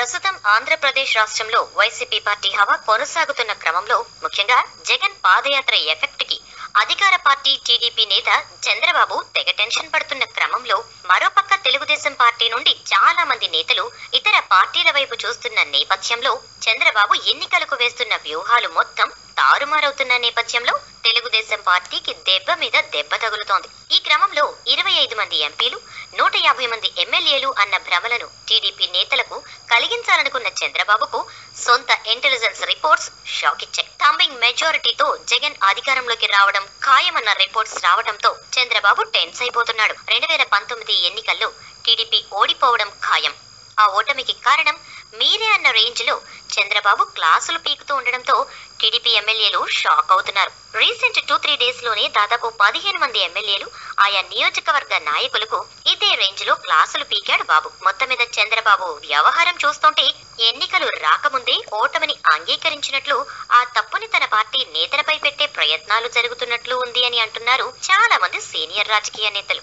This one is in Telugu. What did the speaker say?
ప్రస్తుతం ఆంధ్రప్రదేశ్ రాష్ట్రంలో వైసీపీ పార్టీ హవా కొనసాగుతున్న క్రమంలో ముఖ్యంగా జగన్ పాదయాత్ర ఎఫెక్ట్కి అధికార పార్టీ టీడీపీ నేత చంద్రబాబు తెగ టెన్షన్ పడుతున్న క్రమంలో మరోపక్క తెలుగుదేశం పార్టీ నుండి చాలా మంది నేతలు ఇతర పార్టీల వైపు చూస్తున్న నేపథ్యంలో చంద్రబాబు ఎన్నికలకు వేస్తున్న వ్యూహాలు మొత్తం తారుమారవుతున్న నేపథ్యంలో తెలుగుదేశం పార్టీకి దెబ్బ మీద దెబ్బ తగులుతోంది. ఈ క్రమంలో ఇరవై ఐదు మంది ఎంపీలు నూట యాభై మంది ఎమ్మెల్యేలు అన్న భ్రమలను టీడీపీ నేతలకు కలిగించాలనుకున్న చంద్రబాబుకు సొంత ఇంటెలిజెన్స్ రిపోర్ట్స్ షాక్ ఇచ్చాయి థంబింగ్ మెజారిటీతో జగన్ అధికారంలోకి రావడం ఖాయమన్న రిపోర్ట్స్ రావడంతో చంద్రబాబు టెన్స్ అయిపోతున్నాడు. రెండు వేల పంతొమ్మిది ఎన్నికల్లో టీడీపీ ఓడిపోవడం ఖాయం. ఆ ఓటమికి కారణం మీరే అన్న రేంజ్లో చంద్రబాబు క్లాసులు పీకుతూ ఉండడంతో టీడీపీ ఎమ్మెల్యేలు షాక్ అవుతున్నారు. రీసెంట్ టూ త్రీ డేస్లోనే దాదాపు పదిహేను మంది ఎమ్మెల్యేలు ఆయా నియోజకవర్గ నాయకులకు ఇదే రేంజ్లో క్లాసులు పీకాడు బాబు. మొత్తం మీద చంద్రబాబు వ్యవహారం చూస్తుంటే ఎన్నికలు రాకముందే ఓటమిని అంగీకరించినట్లు ఆ తప్పుని తన పార్టీ నేతలపై పెట్టే ప్రయత్నాలు జరుగుతున్నట్లు ఉంది అని అంటున్నారు చాలా మంది సీనియర్ రాజకీయ నేతలు.